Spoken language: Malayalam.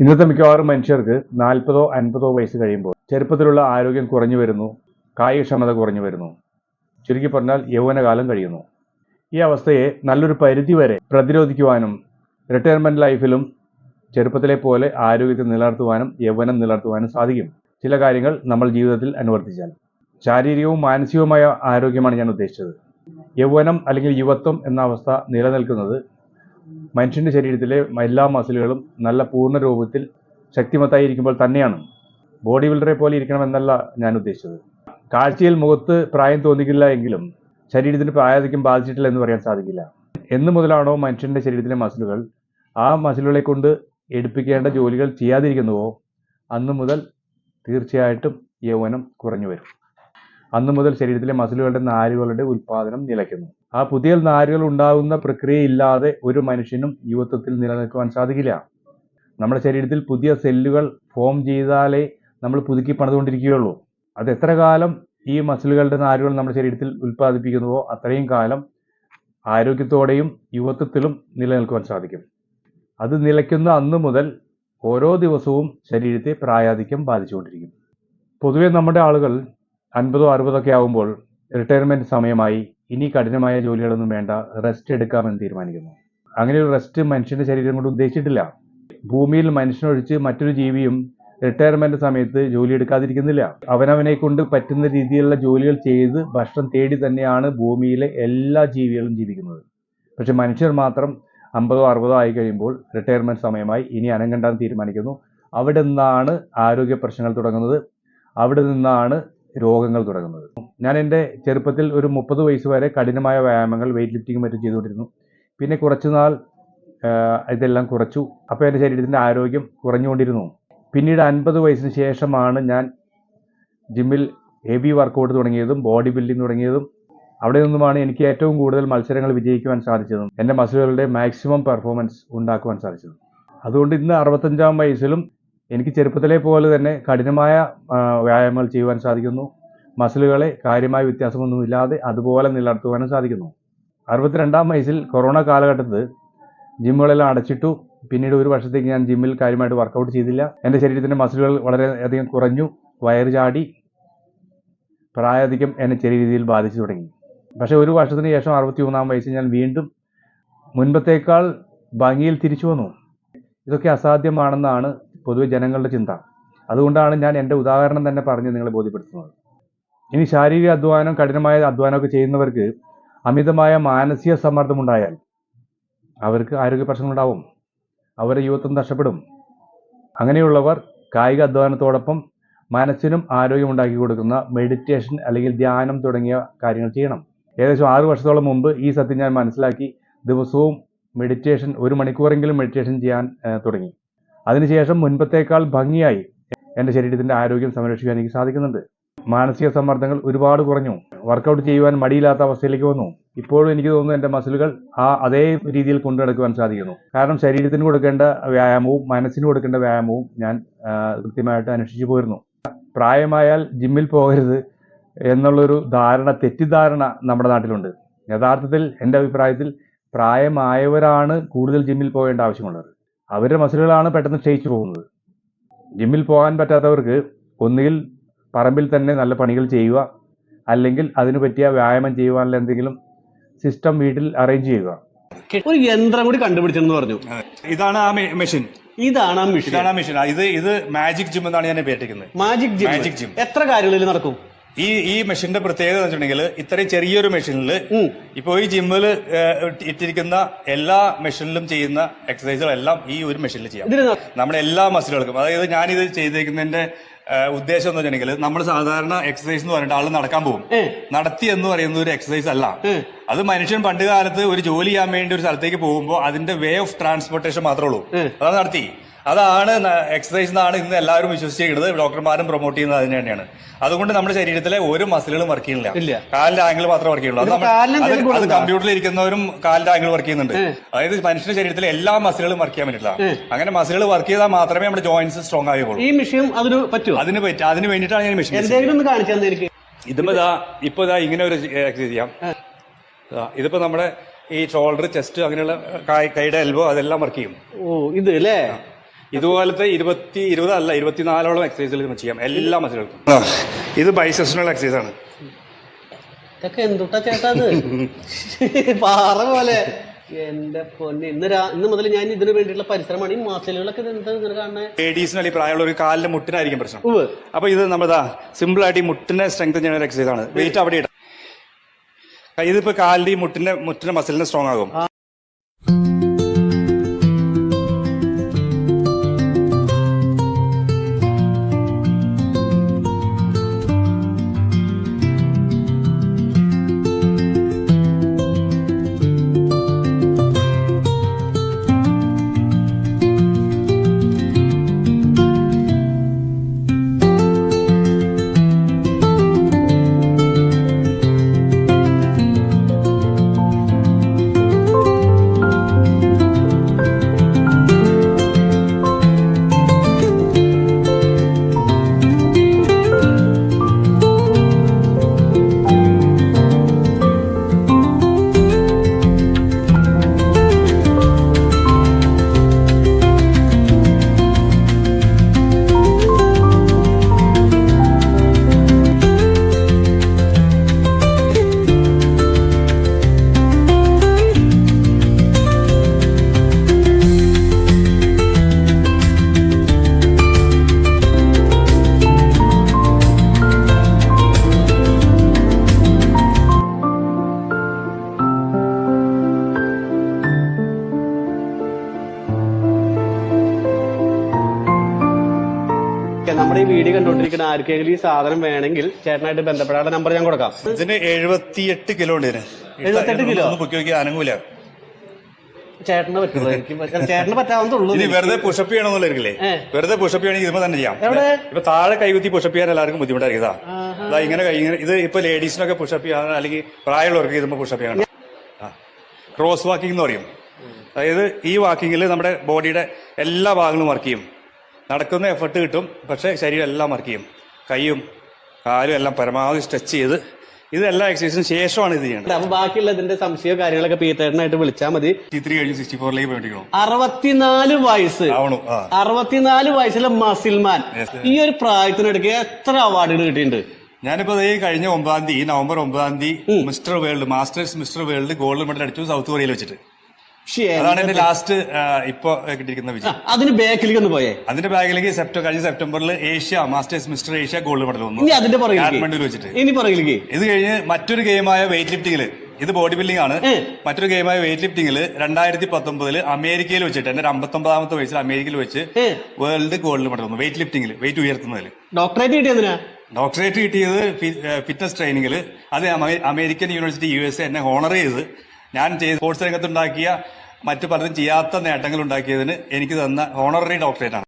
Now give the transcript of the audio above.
ഇന്നത്തെ മിക്കവാറും മനുഷ്യർക്ക് നാൽപ്പതോ അൻപതോ വയസ്സ് കഴിയുമ്പോൾ ചെറുപ്പത്തിലുള്ള ആരോഗ്യം കുറഞ്ഞു വരുന്നു കായികക്ഷമത കുറഞ്ഞു വരുന്നു. ചുരുക്കി പറഞ്ഞാൽ യൗവനകാലം കഴിയുന്നു. ഈ അവസ്ഥയെ നല്ലൊരു പരിധി വരെ പ്രതിരോധിക്കുവാനും റിട്ടയർമെന്റ് ലൈഫിലും ചെറുപ്പത്തിലെ പോലെ ആരോഗ്യത്തെ നിലനിർത്തുവാനും യൗവനം നിലനിർത്തുവാനും സാധിക്കും. ചില കാര്യങ്ങൾ നമ്മൾ ജീവിതത്തിൽ അനുവർത്തിച്ചാൽ. ശാരീരികവും മാനസികവുമായ ആരോഗ്യമാണ് ഞാൻ ഉദ്ദേശിച്ചത്. യൗവനം അല്ലെങ്കിൽ യുവത്വം എന്ന അവസ്ഥ നിലനിൽക്കുന്നത് മനുഷ്യന്റെ ശരീരത്തിലെ എല്ലാ മസിലുകളും നല്ല പൂർണ രൂപത്തിൽ ശക്തിമത്തായി ഇരിക്കുമ്പോൾ തന്നെയാണ് ബോഡി ബിൽഡറെ പോലെ ഇരിക്കണമെന്നല്ല ഞാൻ ഉദ്ദേശിച്ചത്. കാഴ്ചയിൽ മുഖത്ത് പ്രായം തോന്നിക്കില്ല എങ്കിലും ശരീരത്തിന് പ്രായാധിക്യം ബാധിച്ചിട്ടില്ല എന്ന് പറയാൻ സാധിക്കില്ല. എന്ന് മുതലാണോ മനുഷ്യന്റെ ശരീരത്തിലെ മസിലുകൾ ആ മസിലുകളെ കൊണ്ട് എടുപ്പിക്കേണ്ട ജോലികൾ ചെയ്യാതിരിക്കുന്നുവോ? അന്ന് മുതൽ തീർച്ചയായിട്ടും യൗവനം കുറഞ്ഞു വരും. അന്ന് മുതൽ ശരീരത്തിലെ മസിലുകളുടെ നാരുകളുടെ ഉൽപാദനം നിലയ്ക്കുന്നു. ആ പുതിയ നാരുകൾ ഉണ്ടാകുന്ന പ്രക്രിയയില്ലാതെ ഒരു മനുഷ്യനും യുവത്വത്തിൽ നിലനിൽക്കുവാൻ സാധിക്കില്ല. നമ്മുടെ ശരീരത്തിൽ പുതിയ സെല്ലുകൾ ഫോം ചെയ്താലേ നമ്മൾ പുതുക്കി പണിതുകൊണ്ടിരിക്കുകയുള്ളൂ. അത് എത്ര കാലം ഈ മസിലുകളുടെ നാരുകൾ നമ്മുടെ ശരീരത്തിൽ ഉൽപ്പാദിപ്പിക്കുന്നുവോ അത്രയും കാലം ആരോഗ്യത്തോടെയും യുവത്വത്തിലും നിലനിൽക്കുവാൻ സാധിക്കും. അത് നിലയ്ക്കുന്ന അന്ന് മുതൽ ഓരോ ദിവസവും ശരീരത്തെ പ്രായാധിക്യം ബാധിച്ചുകൊണ്ടിരിക്കും. പൊതുവെ നമ്മുടെ ആളുകൾ അൻപതോ അറുപതൊക്കെ ആകുമ്പോൾ റിട്ടയർമെന്റ് സമയമായി ഇനി കഠിനമായ ജോലികളൊന്നും വേണ്ട. റെസ്റ്റ് എടുക്കാമെന്ന് തീരുമാനിക്കുന്നു. അങ്ങനെ ഒരു റെസ്റ്റ് മനുഷ്യന്റെ ശരീരം കൊണ്ട് ഉദ്ദേശിച്ചിട്ടില്ല. ഭൂമിയിൽ മനുഷ്യനൊഴിച്ച് മറ്റൊരു ജീവിയും റിട്ടയർമെന്റ് സമയത്ത് ജോലി എടുക്കാതിരിക്കുന്നില്ല. അവനവനെ കൊണ്ട് പറ്റുന്ന രീതിയിലുള്ള ജോലികൾ ചെയ്ത് ഭക്ഷണം തേടി തന്നെയാണ് ഭൂമിയിലെ എല്ലാ ജീവികളും ജീവിക്കുന്നത്. പക്ഷെ മനുഷ്യർ മാത്രം അമ്പതോ അറുപതോ ആയി കഴിയുമ്പോൾ റിട്ടയർമെന്റ് സമയമായി ഇനി അനങ്ങണ്ടെന്ന് തീരുമാനിക്കുന്നു. അവിടെ നിന്നാണ് ആരോഗ്യ പ്രശ്നങ്ങൾ തുടങ്ങുന്നത്. അവിടെ നിന്നാണ് രോഗങ്ങൾ തുടങ്ങുന്നത്. ഞാൻ എന്റെ ചെറുപ്പത്തിൽ ഒരു മുപ്പത് വയസ്സ് വരെ കഠിനമായ വ്യായാമങ്ങൾ വെയിറ്റ് ലിഫ്റ്റിംഗ് മറ്റും ചെയ്തുകൊണ്ടിരുന്നു. പിന്നെ കുറച്ചു നാൾ ഇതെല്ലാം കുറച്ചു. അപ്പോൾ എന്റെ ശരീരത്തിന്റെ ആരോഗ്യം കുറഞ്ഞുകൊണ്ടിരുന്നു. പിന്നീട് അൻപത് വയസ്സിന് ശേഷമാണ് ഞാൻ ജിമ്മിൽ ഹെവി വർക്കൗട്ട് തുടങ്ങിയതും ബോഡി ബിൽഡിംഗ് തുടങ്ങിയതും അവിടെ നിന്നുമാണ് എനിക്ക് ഏറ്റവും കൂടുതൽ മത്സരങ്ങൾ വിജയിക്കുവാൻ സാധിച്ചതും എന്റെ മസിലുകളുടെ മാക്സിമം പെർഫോമൻസ് ഉണ്ടാക്കുവാൻ സാധിച്ചതും. അതുകൊണ്ട് ഇന്ന് അറുപത്തഞ്ചാം വയസ്സിലും എനിക്ക് ചെറുപ്പത്തിലെ പോലെ തന്നെ കഠിനമായ വ്യായാമങ്ങൾ ചെയ്യുവാൻ സാധിക്കുന്നു. മസിലുകളെ കാര്യമായ വ്യത്യാസമൊന്നുമില്ലാതെ അതുപോലെ നിലനിർത്തുവാനും സാധിക്കുന്നു. അറുപത്തിരണ്ടാം വയസ്സിൽ കൊറോണ കാലഘട്ടത്തിൽ ജിമ്മുകളെല്ലാം അടച്ചിട്ടു. പിന്നീട് ഒരു വർഷത്തേക്ക് ഞാൻ ജിമ്മിൽ കാര്യമായിട്ട് വർക്കൗട്ട് ചെയ്തില്ല. എന്റെ ശരീരത്തിന്റെ മസിലുകൾ വളരെയധികം കുറഞ്ഞു. വയറ് ചാടി പ്രായാധികം എന്നെ ചെറിയ രീതിയിൽ ബാധിച്ചു തുടങ്ങി. പക്ഷേ ഒരു വർഷത്തിന് ശേഷം അറുപത്തി മൂന്നാം വയസ്സിൽ ഞാൻ വീണ്ടും മുൻപത്തേക്കാൾ ഭംഗിയിൽ തിരിച്ചു വന്നു. ഇതൊക്കെ അസാധ്യമാണെന്നാണ് പൊതുവെ ജനങ്ങളുടെ ചിന്ത. അതുകൊണ്ടാണ് ഞാൻ എന്റെ ഉദാഹരണം തന്നെ പറഞ്ഞ് നിങ്ങളെ ബോധ്യപ്പെടുത്തുന്നത്. ഇനി ശാരീരിക അധ്വാനം കഠിനമായ അധ്വാനമൊക്കെ ചെയ്യുന്നവർക്ക് അമിതമായ മാനസിക സമ്മർദ്ദം ഉണ്ടായാൽ അവർക്ക് ആരോഗ്യ പ്രശ്നങ്ങളുണ്ടാവും അവരുടെ യുവത്വം നഷ്ടപ്പെടും. അങ്ങനെയുള്ളവർ കായിക അധ്വാനത്തോടൊപ്പം മനസ്സിനും ആരോഗ്യം ഉണ്ടാക്കി കൊടുക്കുന്ന മെഡിറ്റേഷൻ അല്ലെങ്കിൽ ധ്യാനം തുടങ്ങിയ കാര്യങ്ങൾ ചെയ്യണം. ഏകദേശം ആറ് വർഷത്തോളം മുമ്പ് ഈ സത്യം ഞാൻ മനസ്സിലാക്കി ദിവസവും മെഡിറ്റേഷൻ ഒരു മണിക്കൂറെങ്കിലും മെഡിറ്റേഷൻ ചെയ്യാൻ തുടങ്ങി. അതിനുശേഷം മുൻപത്തേക്കാൾ ഭംഗിയായി എന്റെ ശരീരത്തിന്റെ ആരോഗ്യം സംരക്ഷിക്കാൻ എനിക്ക് സാധിക്കുന്നുണ്ട്. മാനസിക സമ്മർദ്ദങ്ങൾ ഒരുപാട് കുറഞ്ഞു. വർക്കൗട്ട് ചെയ്യുവാൻ മടിയില്ലാത്ത അവസ്ഥയിലേക്ക് വന്നു. ഇപ്പോഴും എനിക്ക് തോന്നുന്നു എന്റെ മസിലുകൾ ആ അതേ രീതിയിൽ കൊണ്ടു നടക്കുവാൻ സാധിക്കുന്നു. കാരണം ശരീരത്തിന് കൊടുക്കേണ്ട വ്യായാമവും മനസ്സിന് കൊടുക്കേണ്ട വ്യായാമവും ഞാൻ കൃത്യമായിട്ട് അനുഷ്ഠിച്ചു പോയിരുന്നു. പ്രായമായാൽ ജിമ്മിൽ പോകരുത് എന്നുള്ളൊരു ധാരണ തെറ്റിദ്ധാരണ നമ്മുടെ നാട്ടിലുണ്ട്. യഥാർത്ഥത്തിൽ എന്റെ അഭിപ്രായത്തിൽ പ്രായമായവരാണ് കൂടുതൽ ജിമ്മിൽ പോകേണ്ട ആവശ്യമുള്ളത്. അവരുടെ മസിലുകളാണ് പെട്ടെന്ന് ക്ഷയിച്ചു പോകുന്നത്. ജിമ്മിൽ പോകാൻ പറ്റാത്തവർക്ക് ഒന്നുകിൽ പറമ്പിൽ തന്നെ നല്ല പണികൾ ചെയ്യുക അല്ലെങ്കിൽ അതിനു പറ്റിയ വ്യായാമം ചെയ്യുവാനുള്ള എന്തെങ്കിലും സിസ്റ്റം വീട്ടിൽ അറേഞ്ച് ചെയ്യുക. ഒരു യന്ത്രം കൂടി കണ്ടുപിടിച്ചെന്ന് പറഞ്ഞു. ഇതാണ് ആ മെഷീൻ ഇതാണ് ആ മെഷീൻ ഇതാണ് ആ മെഷീൻ ഇത് ഇത് മാജിക് ജിം എന്നാണ് ഞാൻ പേറ്റിക്കുന്നത് മാജിക് ജിം മാജിക് ജിം എത്ര കാര്യങ്ങളിൽ നടക്കും? ഈ ഈ മെഷീന്റെ പ്രത്യേകത എന്ന് വെച്ചിട്ടുണ്ടെങ്കിൽ ഇത്രയും ചെറിയൊരു മെഷീനിൽ. ഇപ്പൊ ഈ ജിമ്മിൽ ഇട്ടിരിക്കുന്ന എല്ലാ മെഷീനിലും ചെയ്യുന്ന എക്സസൈസുകളെല്ലാം ഈ ഒരു മെഷീനിൽ ചെയ്യാം. നമ്മുടെ എല്ലാ മസിലുകൾക്കും അതായത് ഞാനിത് ചെയ്തേക്കുന്നതിന്റെ ഏഹ്, ഉദ്ദേശം എന്ന് വെച്ചിട്ടുണ്ടെങ്കിൽ നമ്മൾ സാധാരണ എക്സസൈസ് എന്ന് പറഞ്ഞിട്ട് ആൾ നടക്കാൻ പോകും. നടത്തി എന്ന് പറയുന്നത് ഒരു എക്സസൈസ് അല്ല. അത് മനുഷ്യൻ പണ്ട് കാലത്ത് ഒരു ജോലി ചെയ്യാൻ വേണ്ടി ഒരു സ്ഥലത്തേക്ക് പോകുമ്പോൾ അതിന്റെ വേ ഓഫ് ട്രാൻസ്പോർട്ടേഷൻ മാത്രമേ ഉള്ളൂ. അതാണ് നടത്തി. അതാണ് എക്സസൈസ് എന്നാണ് ഇന്ന് എല്ലാവരും വിശ്വസിച്ചിരിക്കുന്നത്. ഡോക്ടർമാരും പ്രൊമോട്ട് ചെയ്യുന്നത് അതിന് തന്നെയാണ്. അതുകൊണ്ട് നമ്മുടെ ശരീരത്തിലെ ഒരു മസിലുകളും വർക്ക്. ചെയ്യുന്നില്ല. കാലിന്റെ ആംഗിൾ മാത്രമേ വർക്ക് ചെയ്യുള്ളൂ അത്? കമ്പ്യൂട്ടറിൽ ഇരിക്കുന്നവരും കാലിന്റെ ആംഗിൾ വർക്ക് ചെയ്യുന്നുണ്ട്. അതായത് മനുഷ്യന്റെ ശരീരത്തിലെ എല്ലാ മസിലുകളും വർക്ക് ചെയ്യാൻ പറ്റില്ല. അങ്ങനെ മസിലുകൾ വർക്ക് ചെയ്താൽ മാത്രമേ നമ്മുടെ ജോയിന്റ്സ് സ്ട്രോങ് ആവുകയുള്ളൂ. ഈ മെഷീൻ അതിന് പറ്റും അതിന് പറ്റും അതിന് വേണ്ടിയിട്ടാണ് ഞാൻ മെഷീൻ ഇതിപ്പോ ഇതാ ഇപ്പൊ ഇതാ ഇങ്ങനെ ഒരു എക്സസൈസ് ചെയ്യാം. ഇതിപ്പോ നമ്മുടെ ഈ ഷോൾഡർ ചെസ്റ്റ് അങ്ങനെയുള്ള കൈയുടെ എൽബോ അതെല്ലാം വർക്ക് ചെയ്യും. ഓ ഇത് അല്ലേ ഇതുപോലത്തെ ഇരുപത്തി ഇരുപത് അല്ല ഇരുപത്തിനാലോളം എക്സസൈസുകൾ നമുക്ക് ചെയ്യാം. എല്ലാ മസിലുകൾക്കും. ഇത് ബൈസെഷണൽ എക്സസൈസ് ആണ്. ഇതൊക്കെ എന്തുട്ടാ ചേട്ടാ അത് പാറ പോലെ. എന്റെ പൊന്നെ ഇന്ന് ഇന്ന് മുതൽ ഞാൻ ഇതിന് വേണ്ടിയിട്ടുള്ള പരിശ്രമമാണ്. ഈ മസിലുകളൊക്കെ എന്താ കാണണേ ലേഡീസിന് അല്ലെങ്കിൽ പ്രായമുള്ള ഒരു കാലിന്റെ മുട്ടിനായിരിക്കും പ്രശ്നം. അപ്പൊ ഇത് നമ്മളിതാ സിമ്പിൾ ആയിട്ട് ഈ മുട്ടിനെ സ്ട്രെങ്ത് ചെയ്യുന്ന ഒരു എക്സസൈസ് ആണ്. വെയിറ്റ് അവിടെ ഇടാം. ഇതിപ്പോ കാലിന്റെ ഈ മുട്ടിന്റെ മുട്ടിന്റെ മസിലിന് സ്ട്രോങ് ആകും. നമ്മുടെ ഈ വീഡിയോ കണ്ടോണ്ടിരിക്കുന്ന ആർക്കെങ്കിലും ഈ സാധനം വേണമെങ്കിൽ ചേട്ടനായിട്ട് ബന്ധപ്പെടാനുള്ള നമ്പർ ഞാൻ കൊടുക്കാം. ഇതിന് എഴുപത്തിയെട്ട് കിലോ ഉണ്ട് ഇതിന്. 78 കിലോ? ഒന്ന് പൊക്കി നോക്കി അനങ്ങൂല. ചേട്ടന് പറ്റുള്ളൂ എനിക്ക് ചേട്ടന് പറ്റാവുന്നതുള്ളൂ ഇനി വെറുതെ പുഷപ്പ് ചെയ്യണമെന്നുള്ളേ വെറുതെ പുഷപ്പ് ചെയ്യണമെങ്കിൽ ഇതുമ്പോ തന്നെ ചെയ്യാം? ഇപ്പൊ താഴെ കൈകുത്തി പുഷപ്പ് ചെയ്യാൻ എല്ലാവർക്കും ബുദ്ധിമുട്ടായിരിക്കും ഇങ്ങനെ ഇങ്ങനെ ഇത് ഇപ്പൊ ലേഡീസിനൊക്കെ പുഷപ്പ് ചെയ്യാൻ അല്ലെങ്കിൽ പ്രായമുള്ളവർക്ക് ഇതുമ്പോ പുഷപ്പ് ചെയ്യണം ക്രോസ് വാക്കിംഗ് എന്ന് പറയും. അതായത് ഈ വാക്കിങ്ങിൽ നമ്മുടെ ബോഡിയുടെ എല്ലാ ഭാഗങ്ങളും വർക്ക് ചെയ്യും. നടക്കുന്ന എഫർട്ട് കിട്ടും. പക്ഷേ ശരീരം എല്ലാം വർക്ക് ചെയ്യും. കൈയും കാലും എല്ലാം പരമാവധി സ്ട്രെച്ച് ചെയ്ത് ഇത് എല്ലാ എക്സസൈസിന് ശേഷമാണ് ഇത് ചെയ്യുന്നത് അപ്പൊ ബാക്കിയുള്ള ഇതിന്റെ സംശയ കാര്യങ്ങളൊക്കെ പീത്തേട്ടനായിട്ട് വിളിച്ചാൽ മതി. അറുപത്തിനാല് വയസ്സ്. അറുപത്തിനാല് വയസ്സിലെ മസിൽമാൻ ഈ ഒരു പ്രായത്തിനെടുക്കുക എത്ര അവാർഡുകൾ കിട്ടിയിട്ടുണ്ട്? ഞാനിപ്പോ ഈ കഴിഞ്ഞ ഒമ്പതാം തീയതി നവംബർ ഒമ്പതാം തീയതി Mister World Masters Mister World gold medal അടിച്ചു സൗത്ത് കൊറിയയിൽ വെച്ചിട്ട്. അതാണ് എന്റെ ലാസ്റ്റ് ഇപ്പൊ കിട്ടിയിരിക്കുന്ന വിജയം. അതിന് ബാക്കിലേക്ക് ഒന്ന് പോയേ. അതിന്റെ ബാക്കിലേക്ക് സെപ്റ്റംബർ കഴിഞ്ഞ സെപ്റ്റംബറിൽ Asia Masters Mister Asia gold medal വന്നു. ഇനി അതിന്റെ കാഠ്മണ്ഡുവിൽ വെച്ചിട്ട്. ഇനി പുറകിലേക്ക്. ഇത് കഴിഞ്ഞ് മറ്റൊരു ഗെയിമായ വെയിറ്റ് ലിഫ്റ്റിംഗിൽ ഇത് ബോഡി ബിൽഡിംഗ് ആണ് മറ്റൊരു ഗെയിമായ വെയിറ്റ് ലിഫ്റ്റിംഗിൽ രണ്ടായിരത്തി പത്തൊമ്പതിൽ അമേരിക്കയിൽ വെച്ചിട്ട് എന്റെ അമ്പത്തൊമ്പതാമത്തെ വയസ്സിൽ അമേരിക്കയിൽ വെച്ച് വേൾഡ് ഗോൾഡ് മെഡൽ വന്നു വെയിറ്റ് ലിഫ്റ്റിംഗിൽ വെയിറ്റ് ഉയർത്തുന്നതിൽ ഡോക്ടറേറ്റ് കിട്ടിയതിനാ ഡോക്ടറേറ്റ് കിട്ടിയത് ഫിറ്റ്നസ് ട്രെയിനിങ്ങിൽ അത് അമേരിക്കൻ യൂണിവേഴ്സിറ്റി യു എസ് എന്നെ ഹോണർ ചെയ്ത് ഞാൻ സ്പോർട്സ് രംഗത്തുണ്ടാക്കിയ മറ്റു പലരും ചെയ്യാത്ത നേട്ടങ്ങൾ ഉണ്ടാക്കിയതിന് എനിക്ക് തന്ന ഹോണററി ഡോക്ടറേറ്റ് ആണ്.